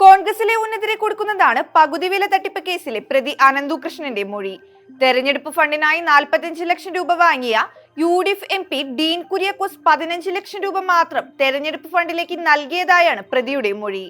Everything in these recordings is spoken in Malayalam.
കോൺഗ്രസിലെ ഉന്നതരെ കൊടുക്കുന്നതാണ് പകുതി വില തട്ടിപ്പ് കേസിലെ പ്രതി അനന്തു കൃഷ്ണന്റെ മൊഴി. തെരഞ്ഞെടുപ്പ് ഫണ്ടിനായി നാൽപ്പത്തിയഞ്ച് ലക്ഷം രൂപ വാങ്ങിയ U D F M P Dean Kuriakose പതിനഞ്ച് ലക്ഷം രൂപ മാത്രം തെരഞ്ഞെടുപ്പ് ഫണ്ടിലേക്ക് നൽകിയതായാണ് പ്രതിയുടെ മൊഴി.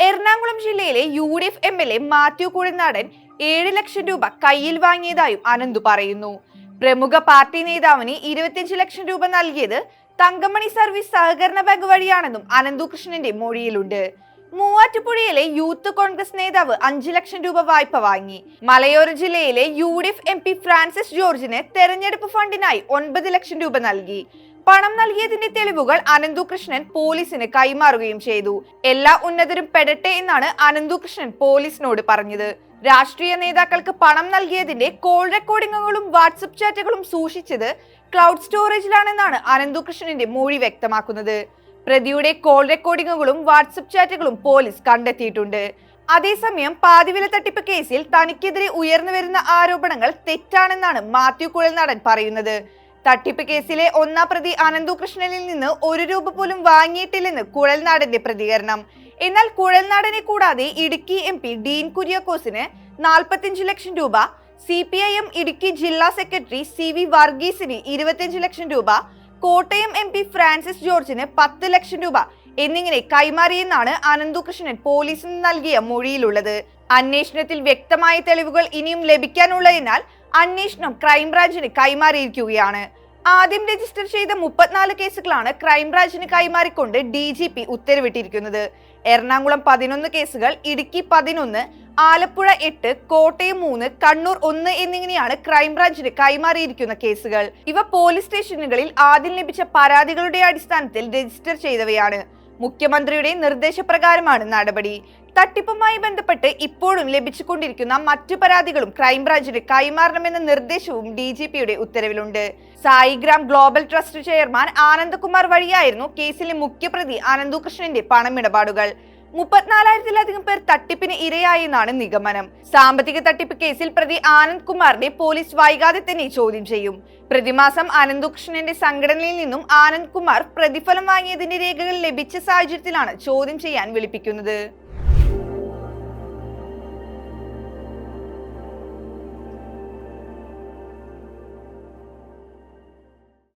എറണാകുളം ജില്ലയിലെ U D F M L A Mathew Kuzhalnadan ഏഴ് ലക്ഷം രൂപ കയ്യിൽ വാങ്ങിയതായും അനന്തു പറയുന്നു. പ്രമുഖ പാർട്ടി നേതാവിന് ഇരുപത്തിയഞ്ച് ലക്ഷം രൂപ നൽകിയത് തങ്കമണി സർവീസ് സഹകരണ ബാങ്ക് വഴിയാണെന്നും അനന്തു കൃഷ്ണന്റെ മൊഴിയിലുണ്ട്. മൂവാറ്റുപുഴയിലെ യൂത്ത് കോൺഗ്രസ് നേതാവ് അഞ്ചു ലക്ഷം രൂപ വായ്പ വാങ്ങി. മലയോര ജില്ലയിലെ U D F M P Francis ജോർജിന് തെരഞ്ഞെടുപ്പ് ഫണ്ടിനായി ഒൻപത് ലക്ഷം രൂപ നൽകി. പണം നൽകിയതിന്റെ തെളിവുകൾ അനന്തു കൃഷ്ണൻ പോലീസിന് കൈമാറുകയും ചെയ്തു. എല്ലാ ഉന്നതരും പെടട്ടെ എന്നാണ് അനന്തു കൃഷ്ണൻ പോലീസിനോട് പറഞ്ഞത്. രാഷ്ട്രീയ നേതാക്കൾക്ക് പണം നൽകിയതിന്റെ കോൾ റെക്കോർഡിംഗുകളും വാട്സപ്പ് ചാറ്റുകളും സൂക്ഷിച്ചത് ക്ലൗഡ് സ്റ്റോറേജിലാണെന്നാണ് അനന്തു കൃഷ്ണന്റെ മൊഴി വ്യക്തമാക്കുന്നത്. പ്രതിയുടെ കോൾ റെക്കോർഡിങ്ങുകളും വാട്സപ്പ് ചാറ്റുകളും പോലീസ് കണ്ടെത്തിയിട്ടുണ്ട്. അതേസമയം പാതിവില തട്ടിപ്പ് കേസിൽ തനിക്കെതിരെ ഉയർന്നു വരുന്ന ആരോപണങ്ങൾ തെറ്റാണെന്നാണ് മാത്യു കുഴൽ നടൻ പറയുന്നത്. തട്ടിപ്പ് കേസിലെ ഒന്നാം പ്രതി അനന്തു കൃഷ്ണനിൽ നിന്ന് ഒരു രൂപ പോലും വാങ്ങിയിട്ടില്ലെന്ന് കുഴൽനാടന്റെ പ്രതികരണം. എന്നാൽ കുഴൽനാടനെ കൂടാതെ ഇടുക്കി എം പി ഡീൻ കുര്യാക്കോസിന് നാൽപ്പത്തിയഞ്ച് ലക്ഷം രൂപ C P I M Idukki ജില്ലാ സെക്രട്ടറി സി വി വർഗീസിന് ഇരുപത്തിയഞ്ച് ലക്ഷം രൂപ കോട്ടയം എം പി ഫ്രാൻസിസ് ജോർജിന് പത്ത് ലക്ഷം രൂപ എന്നിങ്ങനെ കൈമാറിയെന്നാണ് അനന്തുകൃഷ്ണൻ പോലീസിന് നൽകിയ മൊഴിയിലുള്ളത്. അന്വേഷണത്തിൽ വ്യക്തമായ തെളിവുകൾ ഇനിയും ലഭിക്കാനുള്ളതിനാൽ അന്വേഷണം ക്രൈംബ്രാഞ്ചിന് കൈമാറിയിരിക്കുകയാണ്. ആദ്യം രജിസ്റ്റർ ചെയ്ത മുപ്പത്തിനാല് കേസുകളാണ് ക്രൈംബ്രാഞ്ചിന് കൈമാറിക്കൊണ്ട് ഡി ജി പി ഉത്തരവിട്ടിരിക്കുന്നത്. എറണാകുളം പതിനൊന്ന് കേസുകൾ ഇടുക്കി പതിനൊന്ന് ആലപ്പുഴ എട്ട് കോട്ടയം മൂന്ന് കണ്ണൂർ ഒന്ന് എന്നിങ്ങനെയാണ് ക്രൈംബ്രാഞ്ചിന് കൈമാറിയിരിക്കുന്ന കേസുകൾ. ഇവ പോലീസ് സ്റ്റേഷനുകളിൽ ആദ്യം ലഭിച്ച പരാതികളുടെ അടിസ്ഥാനത്തിൽ രജിസ്റ്റർ ചെയ്തവയാണ്. മുഖ്യമന്ത്രിയുടെ നിർദ്ദേശപ്രകാരമാണ് നടപടി. തട്ടിപ്പുമായി ബന്ധപ്പെട്ട് ഇപ്പോഴും ലഭിച്ചുകൊണ്ടിരിക്കുന്ന മറ്റു പരാതികളും ക്രൈംബ്രാഞ്ചിന് കൈമാറണമെന്ന നിർദ്ദേശവും D ഉത്തരവിലുണ്ട്. Saigram global trust chairman Anandakumar വഴിയായിരുന്നു കേസിലെ മുഖ്യപ്രതി ആനന്ദകൃഷ്ണന്റെ പണമിടപാടുകൾ. മുപ്പത്തിനാലായിരത്തിലധികം പേർ തട്ടിപ്പിന് ഇരയായെന്നാണ് നിഗമനം. സാമ്പത്തിക തട്ടിപ്പ് കേസിൽ പ്രതി ആനന്ദ് കുമാറിനെ പോലീസ് വൈകാതെ തന്നെ ചോദ്യം ചെയ്യും. പ്രതിമാസം അനന്തുകൃഷ്ണന്റെ സംഘടനയിൽ നിന്നും ആനന്ദ് കുമാർ പ്രതിഫലം വാങ്ങിയതിന്റെ രേഖകൾ ലഭിച്ച സാഹചര്യത്തിലാണ് ചോദ്യം ചെയ്യാൻ വിളിപ്പിക്കുന്നത്.